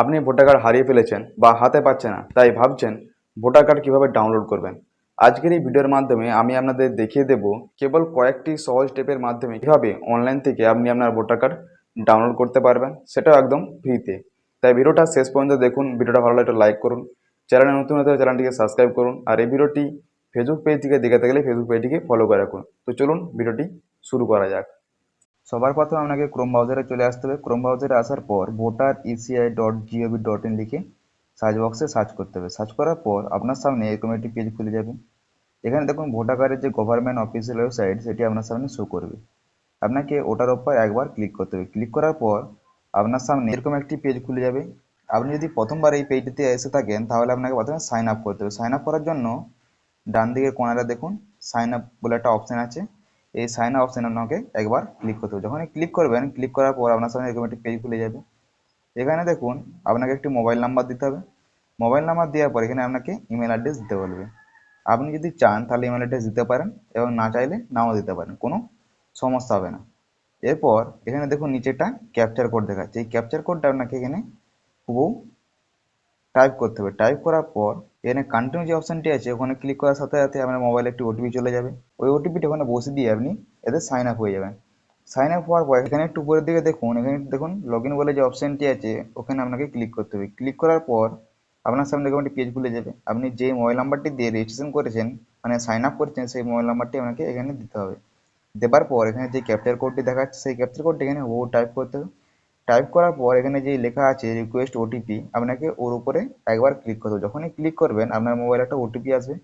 আপনি voter card হারিয়ে ফেলেছেন বা হাতে পাচ্ছে না, তাই ভাবছেন ভোটার কার্ড কীভাবে ডাউনলোড করবেন। আজকের এই ভিডিওর মাধ্যমে আমি আপনাদের দেখিয়ে দেব কেবল কয়েকটি সহজ স্টেপের মাধ্যমে কীভাবে অনলাইন থেকে আপনি আপনার ভোটার কার্ড ডাউনলোড করতে পারবেন, সেটাও একদম ফ্রিতে তাই ভিডিওটা শেষ পর্যন্ত দেখুন, ভিডিওটা ভালো লাগলে লাইক করুন চ্যানেলে নতুন হতে চ্যানেলটিকে সাবস্ক্রাইব করুন, আর এই ভিডিওটি ফেসবুক পেজ থেকে দেখাতে গেলে ফেসবুক পেজটিকে ফলো করে রাখুন। তো চলুন, ভিডিওটি শুরু করা যাক। সবার প্রথমে আপনাকে ক্রোম ব্রাউজারে চলে আসতে হবে। ক্রোম ব্রাউজারে আসার পর voter ECI dot GOV dot in লিখে সার্চ বক্সে সার্চ করতে হবে। সার্চ করার পর আপনার সামনে এরকম একটি পেজ খুলে যাবে। এখানে দেখুন ভোটার কার্ডের যে গভর্নমেন্ট অফিসিয়াল ওয়েবসাইট সেটি আপনার সামনে শো করবে। আপনাকে ওটার ওপর একবার ক্লিক করতে হবে। ক্লিক করার পর আপনার সামনে এরকম একটি পেজ খুলে যাবে। আপনি যদি প্রথমবার এই পেজটিতে এসে থাকেন, তাহলে আপনাকে প্রথমে সাইন আপ করতে হবে। সাইন আপ করার জন্য ডান দিকে কোনারে দেখুন সাইন আপ বলে একটা অপশান আছে। এই সাইন আপ অপশানে আপনাকে একবার ক্লিক করতে হবে। যখনই ক্লিক করবেন ক্লিক করার পর আপনার সামনে এরকম একটি পেজ খুলে যাবে। এখানে দেখুন, আপনাকে একটি মোবাইল নাম্বার দিতে হবে। মোবাইল নাম্বার দেওয়ার পর এখানে আপনাকে ইমেল অ্যাড্রেস দিতে বলবে। আপনি যদি চান, তাহলে ইমেল অ্যাড্রেস দিতে পারেন এবং না চাইলে নাও দিতে পারেন। কোনো সমস্যা হবে না। এরপর এখানে দেখুন নিচেটা ক্যাপচার কোড দেখাচ্ছে। এই ক্যাপচার কোডটা আপনাকে এখানে খুব টাইপ করতে হবে। টাইপ করার পর এখানে কন্টিনিউ যে অপশানটি আছে, ওখানে ক্লিক করার সাথে সাথে আপনার মোবাইলে একটি ওটিপি চলে যাবে। ওই ওটিপিটা ওখানে বসে দিয়ে আপনি এতে সাইন আপ হয়ে যাবেন। সাইন আপ হওয়ার পর এখানে একটু উপরের দিকে দেখুন, এখানে দেখুন লগ ইন বলে যে অপশানটি আছে, ওখানে আপনাকে ক্লিক করতে হবে। ক্লিক করার পর আপনার সামনে এরকম একটি পেজ খুলে যাবে। আপনি যে মোবাইল নাম্বারটি দিয়ে রেজিস্ট্রেশন করেছেন মানে সাইন আপ করেছেন, সেই মোবাইল নাম্বারটি আপনাকে এখানে দিতে হবে। দেবার পর এখানে যে ক্যাপচার কোডটি দেখাচ্ছে, সেই ক্যাপচার কোডটি এখানে ও টাইপ করতে হবে। টাইপ করার পর এখানে যে লেখা আছে রিকোয়েস্ট ওটিপি আপনাকে ওর উপরে একবার ক্লিক করতে যখনই ক্লিক করবেন, আপনার মোবাইলে একটা ওটিপি আসবে।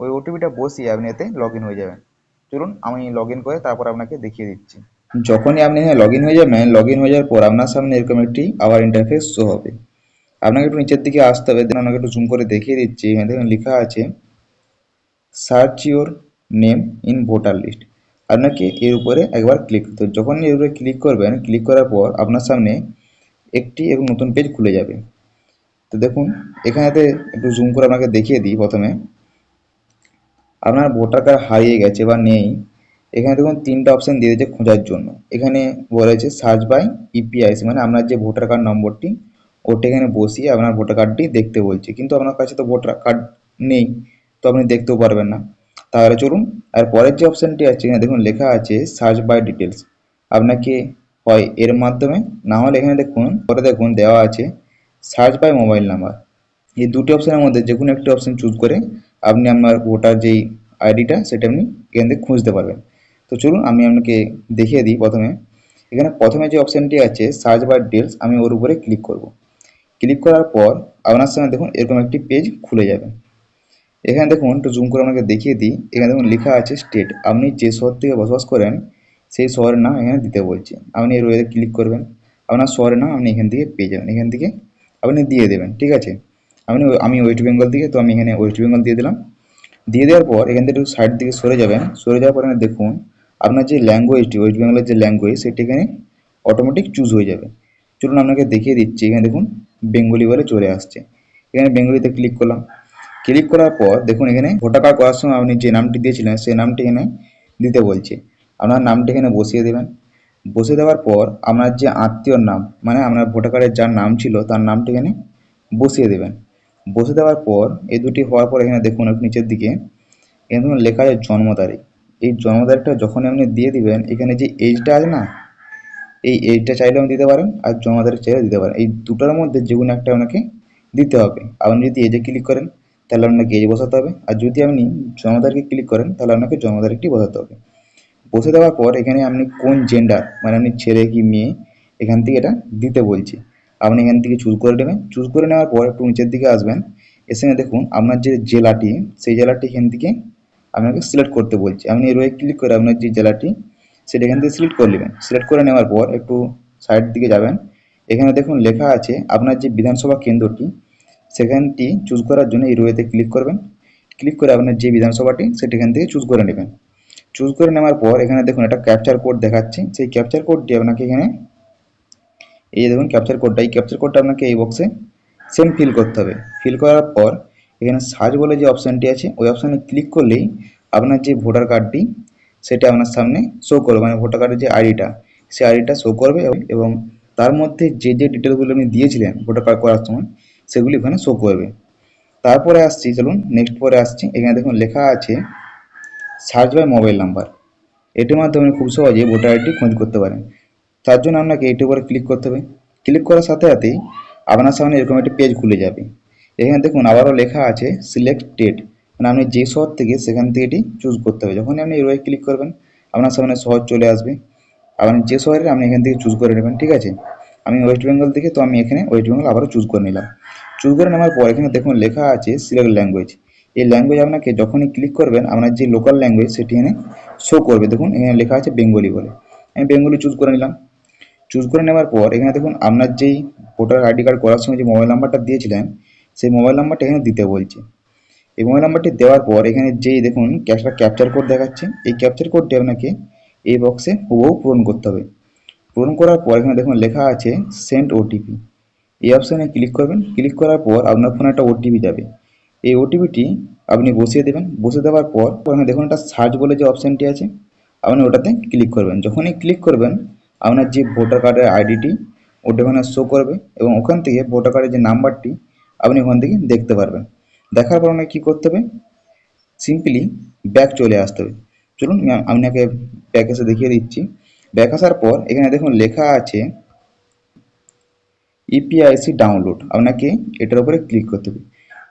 ওই ওটিপিটা বসিয়ে আপনি এতে লগ হয়ে যাবেন। চলুন, আমি লগ করে তারপর আপনাকে দেখিয়ে দিচ্ছি। যখনই আপনি এখানে লগ হয়ে যাবেন লগ হয়ে যাওয়ার পর আপনার সামনে এরকম একটি আবার ইন্টারফেস শো হবে। আপনাকে একটু নিচের দিকে আসতে হবে আপনাকে একটু জুম করে দেখিয়ে দিচ্ছি। এখানে লেখা আছে search your name in voter list আপনাকে এর উপরে একবার ক্লিক করতে যখন এর উপরে ক্লিক করবেন ক্লিক করার পর আপনার সামনে একটি এবং নতুন পেজ খুলে যাবে। তো দেখুন, এখানেতে একটু জুম করে আপনাকে দেখিয়ে দিই প্রথমে। আপনার ভোটার কার্ড হারিয়ে গেছে বা নেই, এখানে দেখুন তিনটা অপশান দিয়ে দিয়েছে খোঁজার জন্য। এখানে বলেছে সার্চ বাই ইপিআইসি মানে আপনার যে ভোটার কার্ড নম্বরটি, ওটা এখানে বসিয়ে আপনার ভোটার কার্ডটি দেখতে বলছে। কিন্তু আপনার কাছে তো ভোটার কার্ড নেই, তো আপনি দেখতেও পারবেন না। তাহলে চলুন, আর পরের যে অপশানটি আছে, এখানে দেখুন লেখা আছে সার্চ বাই ডিটেলস আপনাকে হয় এর মাধ্যমে, না হলে এখানে দেখুন, পরে দেখুন দেওয়া আছে সার্চ বাই মোবাইল নাম্বার এই দুটি অপশানের মধ্যে যে কোনো একটি অপশান চুজ করে আপনি আপনার ভোটার যেই আইডিটা সেটা আপনি এখান থেকে খুঁজতে পারবেন। তো চলুন, আমি আপনাকে দেখিয়ে দিই প্রথমে। এখানে প্রথমে যে অপশানটি আছে সার্চ বাই ডিটেলস আমি ওর উপরে ক্লিক করব। ক্লিক করার পর আপনার সামনে দেখুন এরকম একটি পেজ খুলে যাবে। এখানে দেখুন, একটু জুম করে আপনাকে দেখিয়ে দিই। এখানে দেখুন, লেখা আছে স্টেট আপনি যে শহর থেকে বসবাস করেন, সেই শহরের নাম এখানে দিতে বলছে। আপনি এর ওয়েতে ক্লিক করবেন। আপনার শহরের নাম আপনি এখান থেকে পেয়ে যাবেন। এখান থেকে আপনি দিয়ে দেবেন, ঠিক আছে? আপনি আমি ওয়েস্ট বেঙ্গল থেকে, তো আমি এখানে ওয়েস্ট বেঙ্গল দিয়ে দিলাম। দিয়ে দেওয়ার পর এখান থেকে একটু সাইড দিকে সরে যাবেন। সরে যাওয়ার পর এখানে দেখুন, আপনার যে ল্যাঙ্গুয়েজটি ওয়েস্ট বেঙ্গলের যে ল্যাঙ্গুয়েজ সেটি এখানে অটোমেটিক চুজ হয়ে যাবে। চলুন আপনাকে দেখিয়ে দিচ্ছি। এখানে দেখুন বেঙ্গলি বলে চলে আসছে। এখানে বেঙ্গলিতে ক্লিক করলাম। ক্লিক করার পর দেখুন এখানে ভোটার কার্ড করার সময় আপনি যে নামটি দিয়েছিলেন সেই নামটি এখানে দিতে বলছে। আপনার নামটি এখানে বসিয়ে দেবেন। বসে দেওয়ার পর আপনার যে আত্মীয়র নাম মানে আপনার ভোটার কার্ডের যার নাম ছিল তার নামটি এখানে বসিয়ে দেবেন। বসে দেওয়ার পর এই দুটি হওয়ার পর এখানে দেখুন একটু নিচের দিকে, এখানে লেখা আছে জন্ম তারিখ। এই জন্ম তারিখটা যখন আপনি দিয়ে দিবেন, এখানে যে এইজটা আছে না, এই এজটা চাইলে আপনি দিতে পারেন আর জন্ম তারিখ চাইলেও দিতে পারেন। এই দুটোর মধ্যে যে কোনো একটা আপনাকে দিতে হবে। আপনি যদি এজে ক্লিক করেন তাহলে আপনাকে এজ বসাতে হবে। আর যদি আপনি জন্ম তারিখে ক্লিক করেন, তাহলে আপনাকে জন্ম তারিখটি বসাতে হবে। বসে দেওয়ার পর এখানে আপনি কোন জেন্ডার মানে আপনি ছেলে কি মেয়ে, এখান থেকে এটা দিতে বলছে। আপনি এখান থেকে চুজ করে নেবেন। চুজ করে নেওয়ার পর একটু নিচের দিকে আসবেন। এসে দেখুন, আপনার যে জেলাটি, সেই জেলাটি এখান থেকে আপনাকে সিলেক্ট করতে বলছে। আপনি এর ওয়ে ক্লিক করে আপনার যে জেলাটি, সেটা এখান থেকে সিলেক্ট করে নেবেন। সিলেক্ট করে নেওয়ার পর একটু সাইড দিকে যাবেন। এখানে দেখুন লেখা আছে, আপনার যে বিধানসভা কেন্দ্রটি সেখানটি চুজ করার জন্য এই রোয়েতে ক্লিক করবেন। ক্লিক করে আপনার যে বিধানসভাটি সেটি এখান থেকে চুজ করে নেবেন। চুজ করে নেওয়ার পর এখানে দেখুন একটা ক্যাপচার কোড দেখাচ্ছে। সেই ক্যাপচার কোডটি আপনাকে এখানে এই যে দেখুন ক্যাপচার কোডটা এই ক্যাপচার কোডটা আপনাকে এই বক্সে সেম ফিল করতে হবে। ফিল করার পর এখানে সার্চ বলে যে অপশানটি আছে, ওই অপশানে ক্লিক করলেই আপনার যে ভোটার কার্ডটি সেটা আপনার সামনে শো করবে। মানে ভোটার কার্ডের যে আইডিটা সেই আইডিটা শো করবে এবং তার মধ্যে যে যে ডিটেলগুলো আপনি দিয়েছিলেন ভোটার কার্ড করার সময় সেগুলি ওখানে শো করবে। তারপরে আসছি, চলুন নেক্সট পরে আসছি। এখানে দেখুন লেখা আছে সার্চ বাই মোবাইল নাম্বার এটির মাধ্যমে খুব সহজে ভোটার আইডি খোঁজ করতে পারেন। তার জন্য আপনাকে এটির উপরে ক্লিক করতে হবে। ক্লিক করার সাথে সাথেই আপনার সামনে এরকম একটি পেজ খুলে যাবে। এখানে দেখুন আবারও লেখা আছে সিলেক্ট ডেট মানে আপনি যে শহর থেকে সেখান থেকে এটি চুজ করতে হবে। যখনই আপনি এর ক্লিক করবেন, আপনার সামনে শহর চলে আসবে। আপনি যে শহরের, আপনি এখান থেকে চুজ করে নেবেন, ঠিক আছে? আমি ওয়েস্ট বেঙ্গল থেকে তো আমি এখানে ওয়েস্ট বেঙ্গল আবারও চুজ করে নিলাম। চুজ করে নেওয়ার পর এখানে দেখুন লেখা আছে সিলেক্ট ল্যাঙ্গুয়েজ এই ল্যাঙ্গুয়েজ আপনাকে যখনই ক্লিক করবেন, আপনার যে লোকাল ল্যাঙ্গুয়েজ সেটি এখানে শো করবে। দেখুন, এখানে লেখা আছে বেঙ্গলি বলে। আমি বেঙ্গলি চুজ করে নিলাম। চুজ করে নেওয়ার পর এখানে দেখুন, আপনার যেই ভোটার আইডি কার্ড করার সময় যে মোবাইল নাম্বারটা দিয়েছিলেন, সেই মোবাইল নাম্বারটা এখানে দিতে বলছে। এই মোবাইল নাম্বারটি দেওয়ার পর এখানে যেই দেখুন ক্যাশটা ক্যাপচার কোড দেখাচ্ছে। এই ক্যাপচার কোডটি আপনাকে এই বক্সে হুবহু পূরণ করতে হবে। পূরণ করার পর এখানে দেখুন লেখা আছে সেন্ড ওটিপি এই অপশানে ক্লিক করবেন। ক্লিক করার পর আপনার ফোনে একটা ওটিপি যাবে। এই ওটিপিটি আপনি বসিয়ে দেবেন। বসে দেওয়ার পর ওখানে দেখুন একটা সার্চ বলে যে অপশানটি আছে, আপনি ওটাতে ক্লিক করবেন। যখনই ক্লিক করবেন, আপনার যে ভোটার কার্ডের আইডিটি ওটা ওখানে শো করবে এবং ওখান থেকে ভোটার কার্ডের যে নাম্বারটি আপনি ওখান থেকে দেখতে পারবেন। দেখার পর আপনাকে কী করতে হবে? সিম্পলি ব্যাক চলে আসতে হবে। চলুন, আমি আপনাকে ব্যাক এসে দেখিয়ে দিচ্ছি। ব্যাক আসার পর এখানে দেখুন লেখা আছে ইপিআইসি ডাউনলোড আপনাকে এটার উপরে ক্লিক করতে হবে।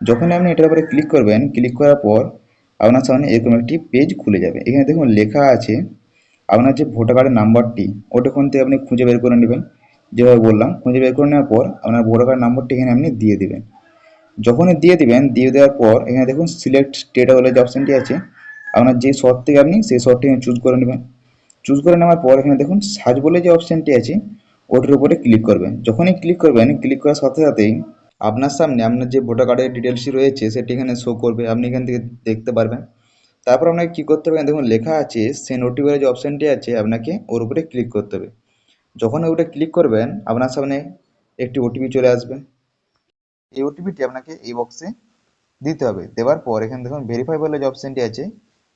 যখন আপনি এটার উপরে ক্লিক করবেন ক্লিক করার পর আপনার সামনে এরকম একটি পেজ খুলে যাবে। এখানে দেখুন লেখা আছে আপনার যে ভোটার কার্ডের নাম্বারটি ওটা কোন থেকে আপনি খুঁজে বের করে নেবেন। যেভাবে বললাম, খুঁজে বের করে নেওয়ার পর আপনার ভোটার কার্ড নাম্বারটি এখানে আপনি দিয়ে দেবেন। যখনই দিয়ে দিবেন, দিয়ে দেওয়ার পর এখানে দেখুন সিলেক্ট স্টেট বলে যে অপশানটি আছে, আপনার যে শহর থেকে আপনি সেই শহরটি চুজ করে নেবেন। চুজ করে নেওয়ার পর এখানে দেখুন সার্চ বলে যে অপশানটি আছে, ওটার উপরে ক্লিক করবেন। যখনই ক্লিক করবেন ক্লিক করার সাথে সাথেই আপনার সামনে আপনার যে ভোটার কার্ডের ডিটেলসটি রয়েছে, সেটি এখানে শো করবে। আপনি এখান থেকে দেখতে পারবেন। তারপর আপনাকে কী করতে হবে? দেখুন, লেখা আছে ওটিপি বলে যে অপশানটি আছে, আপনাকে ওর উপরে ক্লিক করতে হবে। যখন ওটা ক্লিক করবেন, আপনার সামনে একটি ওটিপি চলে আসবে। এই ওটিপিটি আপনাকে এই বক্সে দিতে হবে। দেওয়ার পর এখানে দেখুন ভেরিফাই বলে যে অপশানটি আছে,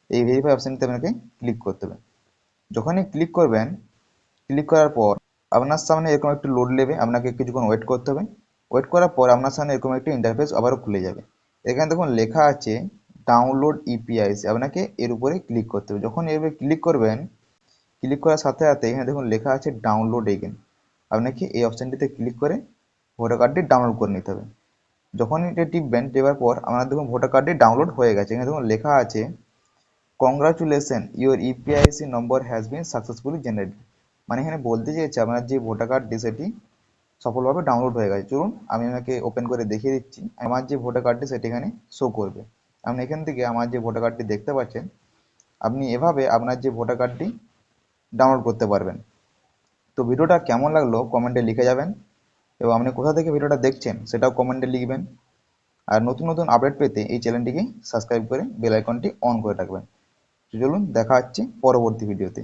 এই ভেরিফাই অপশানটিতে আপনাকে ক্লিক করতে হবে। যখনই ক্লিক করবেন ক্লিক করার পর আপনার সামনে এরকম একটি লোড নেবে, আপনাকে কিছুক্ষণ ওয়েট করতে হবে। ওয়েট করার পর আপনার সামনে এরকম একটি ইন্টারফেস আবারও খুলে যাবে। এখানে দেখুন লেখা আছে ডাউনলোড ইপিআইসি আপনাকে এর উপরে ক্লিক করতে হবে। যখন এর ক্লিক করবেন ক্লিক করার সাথে সাথে এখানে দেখুন লেখা আছে ডাউনলোড এগেন আপনাকে এই অপশানটিতে ক্লিক করে ভোটার কার্ডটি ডাউনলোড করে নিতে হবে। যখন এটা টিপবেন টিপার পর আপনার দেখুন ভোটার কার্ডটি ডাউনলোড হয়ে গেছে। এখানে দেখুন লেখা আছে congratulation your EPIC number has been successfully generated মানে এখানে বলতে চেয়েছে আপনার যে ভোটার কার্ডটি সেটি সফলভাবে ডাউনলোড হয়ে গেছে। চলুন, আমি আপনাকে ওপেন করে দেখিয়ে দিচ্ছি। আমার যে ভোটার কার্ডটি সেটি এখানে শো করবে। আপনি এখান থেকে আমার যে ভোটার কার্ডটি দেখতে পাচ্ছেন, আপনি এভাবে আপনার যে ভোটার কার্ডটি ডাউনলোড করতে পারবেন। তো ভিডিওটা কেমন লাগল কমেন্টে লিখে যাবেন। এবং আপনি কোথা থেকে ভিডিওটা দেখছেন সেটাও কমেন্টে লিখবেন। আর নতুন নতুন আপডেট পেতে এই চ্যানেলটিকে সাবস্ক্রাইব করে বেল আইকনটি অন করে রাখবেন। চলুন দেখা হচ্ছে পরবর্তী ভিডিওতে।